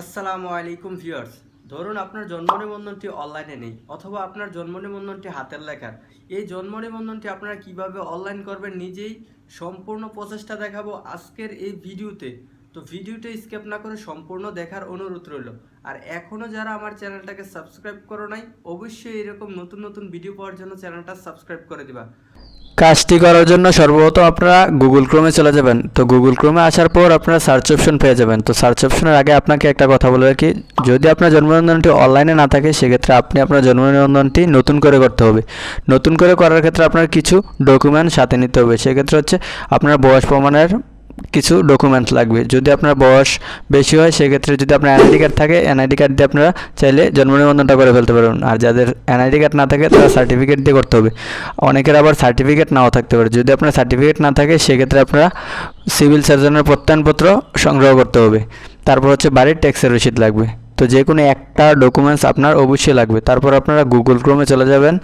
আসসালামু আলাইকুম ভিউয়ার্স। ধরুন আপনার জন্ম নিবন্ধনটি অনলাইনে নেই অথবা আপনার জন্ম নিবন্ধনটি হাতের লেখার। এই জন্ম নিবন্ধনটি আপনারা কীভাবে অনলাইন করবেন নিজেই সম্পূর্ণ প্রচেষ্টা দেখাবো আজকের এই ভিডিওতে। তো ভিডিওটা স্কেপ না করে সম্পূর্ণ দেখার অনুরোধ রইল। আর এখনও যারা আমার চ্যানেলটাকে সাবস্ক্রাইব করো নাই, অবশ্যই এরকম নতুন নতুন ভিডিও পাওয়ার জন্য চ্যানেলটা সাবস্ক্রাইব করে দিবা। কাজটি করার জন্য সর্বপ্রথম আপনারা গুগল ক্রোমে চলে যাবেন। তো গুগল ক্রোমে আসার পর আপনারা সার্চ অপশন পেয়ে যাবেন। তো সার্চ অপশনের আগে আপনাকে একটা কথা বলে রাখি, যদি আপনার জন্ম নিবন্ধনটি অনলাইনে না থাকে, সেক্ষেত্রে আপনি আপনার জন্মনিবন্ধনটি নতুন করে করতে হবে। নতুন করে করার ক্ষেত্রে আপনার কিছু ডকুমেন্ট সাথে নিতে হবে। সেক্ষেত্রে হচ্ছে আপনার বয়স প্রমাণের কিছু ডকুমেন্টস লাগবে। যদি আপনার বয়স বেশি হয়, সেক্ষেত্রে যদি আপনার এনআইডি কার্ড থাকে এনআইডি কার্ড দিয়ে আপনারা চাইলে জন্ম নিবন্ধনটা করে ফেলতে পারেন আর যাদের এনআইডি কার্ড না থাকে, তারা সার্টিফিকেট দিয়ে করতে হবে। অনেকের আবার সার্টিফিকেট নাও থাকতে পারে। যদি আপনার সার্টিফিকেট না থাকে, সেক্ষেত্রে আপনারা সিভিল সার্জনের প্রত্যয়নপত্র সংগ্রহ করতে হবে। তারপর হচ্ছে বাড়ির ট্যাক্সের রসিদ লাগবে। তো যে কোনো একটা ডকুমেন্টস আপনার অবশ্যই লাগবে। তারপর আপনারা গুগল ক্রোমে চলে যাবেন,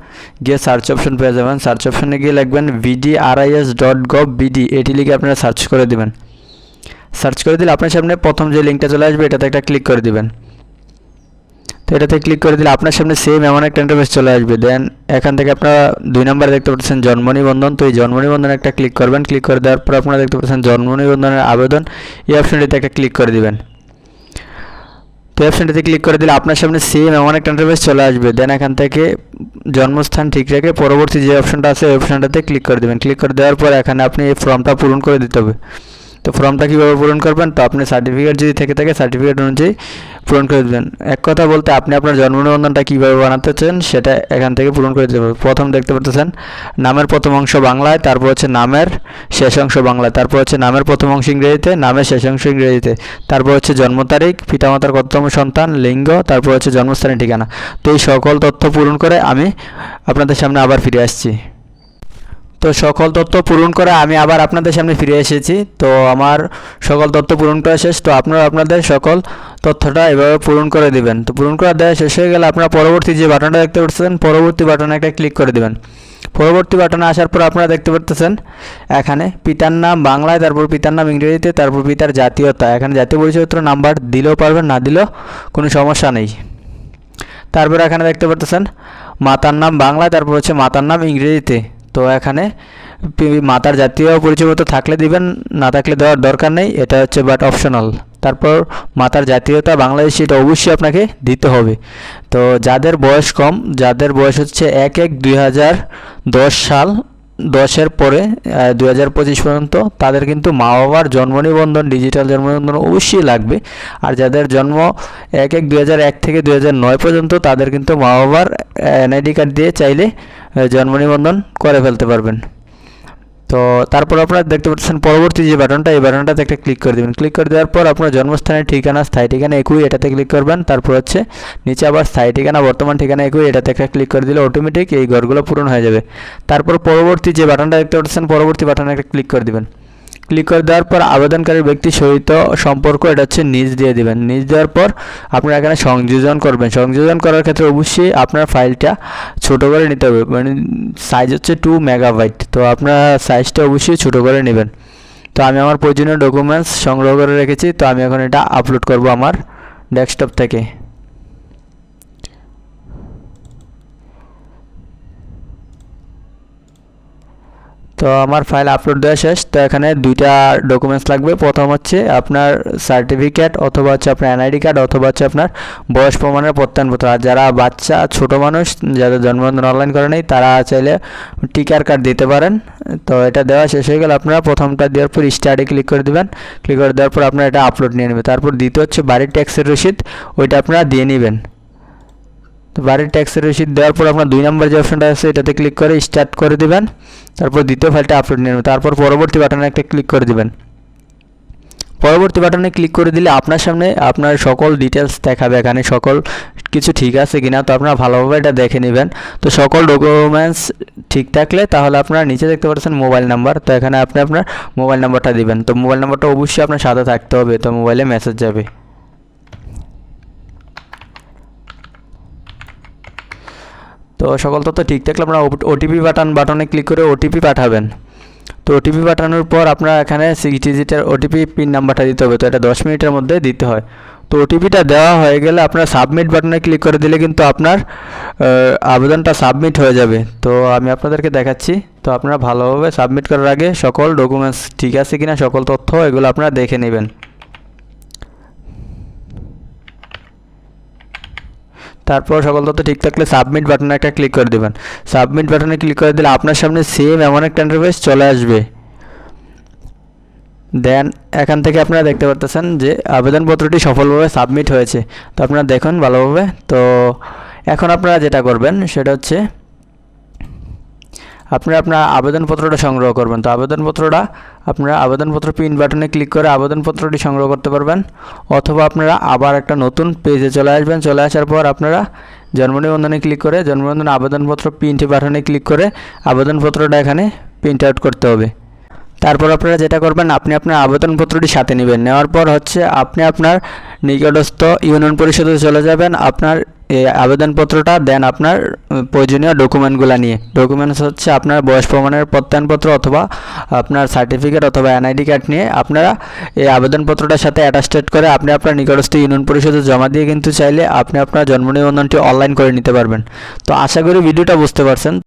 গিয়ে সার্চ অপশন পেয়ে যাবেন। সার্চ অপশনে গিয়ে লিখবেন ভিডিআরআইএস ডট গভ বিডি এটি লিখে আপনারা সার্চ করে দিবেন। সার্চ করে দিলে আপনার সামনে প্রথম যে লিঙ্কটা চলে আসবে, এটাতে একটা ক্লিক করে দিবেন। তো এটাতে ক্লিক করে দিলে আপনার সামনে সেম এমন একটা ইন্টারফেস চলে আসবে। দেন এখান থেকে আপনারা দুই নম্বরে দেখতে পাচ্ছেন জন্ম নিবন্ধন। তো এই জন্ম নিবন্ধনে একটা ক্লিক করবেন। ক্লিক করে দেওয়ার পর আপনারা দেখতে পাচ্ছেন জন্ম নিবন্ধনের আবেদন। এই অপশনটিতে একটা ক্লিক করে দিবেন। তো অপশনটিতে ক্লিক করে দিলে আপনার সামনে সেম এমন একটা ইন্টারফেস চলে আসবে। দেন এখান থেকে জন্মস্থান ঠিক রেখে পরবর্তী যে অপশনটা আছে, ওই অপশনটাতে ক্লিক করে দেবেন। ক্লিক করে দেওয়ার পর এখানে আপনি এই ফর্মটা পূরণ করে দিতে হবে। তো ফর্মটা কীভাবে পূরণ করবেন? তো আপনি সার্টিফিকেট যদি থেকে থাকে সার্টিফিকেট অনুযায়ী পূরণ করে দেবেন। এক কথা বলতে, আপনি আপনার জন্ম নিবন্ধনটা কীভাবে বানাতে চান, সেটা এখান থেকে পূরণ করে হবে। প্রথম দেখতে পাচ্ছেন, নামের প্রথম অংশ বাংলায়, তারপর হচ্ছে নামের শেষ অংশ বাংলায়, তারপর হচ্ছে নামের প্রথম অংশ ইংরেজিতে, নামের শেষ অংশ ইংরেজিতে। তারপর হচ্ছে জন্ম তারিখ, পিতামাতার কততম সন্তান, লিঙ্গ, তারপর হচ্ছে জন্মস্থানের ঠিকানা। তো এই সকল তথ্য পূরণ করে আমি আপনাদের সামনে আবার ফিরে আসছি। তো সকল তথ্য পূরণ করে আমি আবার আপনাদের সামনে ফিরে এসেছি। তো আমার সকল তথ্য পূরণ করা শেষ। তো আপনারা আপনাদের সকল তথ্যটা এভাবে পূরণ করে দিবেন। তো পূরণ করা দেওয়া শেষ হয়ে গেলে আপনারা পরবর্তী যে বাটনটা দেখতে পাচ্ছেন, পরবর্তী বাটনে একটা ক্লিক করে দিবেন। পরবর্তী বাটনে আসার পর আপনারা দেখতে পাচ্ছেন এখানে পিতার নাম বাংলায়, তারপর পিতার নাম ইংরেজিতে, তারপর পিতার জাতীয়তা। এখানে জাতীয় পরিচয়পত্র নাম্বার দিলেও পারবেন, না দিলেও কোনো সমস্যা নেই। তারপর এখানে দেখতে পাচ্ছেন মাতার নাম বাংলায়, তারপর হচ্ছে মাতার নাম ইংরেজিতে। তো এখানে মাতার জাতীয় পরিচয়পত্র থাকলে দিবেন, না থাকলে দেওয়ার দরকার নেই, এটা হচ্ছে বাট অপশনাল তারপর মাতার জাতীয়তা বাংলাদেশি এটা অবশ্যই আপনাকে দিতে হবে। তো যাদের বয়স কম, যাদের বয়স হচ্ছে এক এক দুই সাল, দশের পরে দু পঁচিশ পর্যন্ত, তাদের কিন্তু মা বাবার জন্ম নিবন্ধন ডিজিটাল জন্ম নিবন্ধন অবশ্যই লাগবে। আর যাদের জন্ম এক এক দু থেকে দু হাজার নয় পর্যন্ত, তাদের কিন্তু মা বাবার এনআইডি কার্ড দিয়ে চাইলে জন্ম নিবন্ধন করে ফেলতে পারবেন। তো তারপর আপনারা দেখতে পাচ্ছেন পরবর্তী যে বাটনটা, এই বাটনটাতে একটা ক্লিক করে দেবেন। ক্লিক করে দেওয়ার পর আপনার জন্মস্থানের ঠিকানা, স্থায়ী ঠিকানা একই এটাতে ক্লিক করবেন। তারপর হচ্ছে নিচে আবার স্থায়ী ঠিকানা, বর্তমান ঠিকানা একই এটাতে একটা ক্লিক করে দিলে অটোমেটিক এই ঘরগুলো পূরণ হয়ে যাবে। তারপর পরবর্তী যে বাটনটা দেখতে পাচ্ছেন, পরবর্তী বাটনে একটা ক্লিক করে দিবেন। ক্লিক করে দেওয়ার পর আবেদনকারী ব্যক্তির সহিত সম্পর্ক, এটা হচ্ছে নিজ দিয়ে দিবেন। নিজ দেওয়ার পর আপনারা এখানে সংযোজন করবেন। সংযোজন করার ক্ষেত্রে অবশ্যই আপনার ফাইলটা ছোট করে নিতে হবে। মানে সাইজ হচ্ছে টু মেগাবাইট তো আপনার সাইজটা অবশ্যই ছোট করে নেবেন। তো আমি আমার প্রয়োজনীয় ডকুমেন্টস সংগ্রহ করে রেখেছি। তো আমি এখন এটা আপলোড করব আমার ডেস্কটপ থেকে। তো আমার ফাইল আপলোড দেওয়া শেষ। তো এখানে দুইটা ডকুমেন্টস লাগবে। প্রথম হচ্ছে আপনার সার্টিফিকেট অথবা হচ্ছে আপনার এনআইডি কার্ড অথবা হচ্ছে আপনার বয়স প্রমাণের প্রত্যয়নপত্র। আর যারা বাচ্চা, ছোট মানুষ, যাদের জন্মদিন অনলাইন করে নেই, তারা চাইলে টিকার কার্ড দিতে পারেন। তো এটা দেওয়া শেষ হয়ে গেলে। আপনারা প্রথমটা দেওয়ার পর স্টার্টে ক্লিক করে দেবেন। ক্লিক করে দেওয়ার পর আপনারা এটা আপলোড নিয়ে নেবেন। তারপর দ্বিতীয় হচ্ছে বাড়ির ট্যাক্সের রসিদ। ওইটা আপনারা দিয়ে নেবেন। তো বাড়ির ট্যাক্সের রসিদ দেওয়ার পর আপনার দুই নম্বর যে অপশনটা আছে, এটাতে ক্লিক করে স্টার্ট করে দিবেন। তারপর দ্বিতীয় ফাইলটা আপলোড নেবেন। তারপর পরবর্তী বাটনে একটা ক্লিক করে দিবেন। পরবর্তী বাটনে ক্লিক করে দিলে আপনার সামনে আপনার সকল ডিটেলস দেখাবে। এখানে সকল কিছু ঠিক আছে কিনা, তো আপনারা ভালোভাবে এটা দেখে নেবেন। তো সকল ডকুমেন্টস ঠিক থাকলে তাহলে আপনারা নিচে দেখতে পাচ্ছেন মোবাইল নাম্বার তো এখানে আপনি আপনার মোবাইল নাম্বারটা দিবেন। তো মোবাইল নাম্বারটা অবশ্যই আপনার সাথে থাকতে হবে। তো মোবাইলে মেসেজ যাবে। তো সকল তথ্য ঠিক থাকলে আপনারা ওটিপি বাটন বাটনে ক্লিক করে ওটিপি পাঠাবেন। তো ওটিপি পাঠানোর পর আপনার এখানে সিক্স ডিজিটের ওটিপি পিন নাম্বারটা দিতে হবে। তো এটা দশ মিনিটের মধ্যে দিতে হয়। তো ওটিপিটা দেওয়া হয়ে গেলে আপনার সাবমিট বাটনে ক্লিক করে দিলে কিন্তু আপনার আবেদনটা সাবমিট হয়ে যাবে। তো আমি আপনাদেরকে দেখাচ্ছি। তো আপনারা ভালোভাবে সাবমিট করার আগে সকল ডকুমেন্টস ঠিক আছে কিনা, সকল তথ্য, এগুলো আপনারা দেখে নেবেন। তারপর সকল তথ্য ঠিক থাকলে সাবমিট বাটনে একটা ক্লিক করে দেবেন। সাবমিট বাটনে ক্লিক করে দিলে আপনার সামনে সেম এমন একটা ইন্টারফেস চলে আসবে। দেন এখান থেকে আপনারা দেখতে পারতেছেন যে আবেদনপত্রটি সফলভাবে সাবমিট হয়েছে। তো আপনারা দেখুন ভালোভাবে। তো এখন আপনারা যেটা করবেন সেটা হচ্ছে আপনারা আপনার আবেদনপত্রটা সংগ্রহ করবেন। তো আবেদনপত্রটা আপনারা আবেদনপত্র প্রিন্ট বাটনে ক্লিক করে আবেদনপত্রটি সংগ্রহ করতে পারবেন। অথবা আপনারা আবার একটা নতুন পেজে চলে আসবেন। চলে আসার পর আপনারা জন্ম নিবন্ধনে ক্লিক করে জন্ম নিবন্ধন আবেদনপত্র প্রিন্ট বাটনে ক্লিক করে আবেদনপত্রটা এখানে প্রিন্ট আউট করতে হবে। তারপর আপনারা যেটা করবেন, আপনি আপনার আবেদনপত্রটি সাথে নেবেন। নেওয়ার পর হচ্ছে আপনি আপনার নিকটস্থ ইউনিয়ন পরিষদে চলে যাবেন। আপনার এই আবেদনপত্রটা, দেন আপনার প্রয়োজনীয় ডকুমেন্টগুলো নিয়ে। ডকুমেন্টস হচ্ছে আপনার বয়স প্রমাণের প্রত্যয়নপত্র অথবা আপনার সার্টিফিকেট অথবা এনআইডি কার্ড নিয়ে আপনারা এই আবেদনপত্রটার সাথে অ্যাটাস্টেড করে আপনি আপনার নিকটস্থ ইউনিয়ন পরিষদে জমা দিয়ে কিন্তু চাইলে আপনি আপনার জন্ম নিবন্ধনটি অনলাইন করে নিতে পারবেন। তো আশা করি ভিডিওটা বুঝতে পারছেন।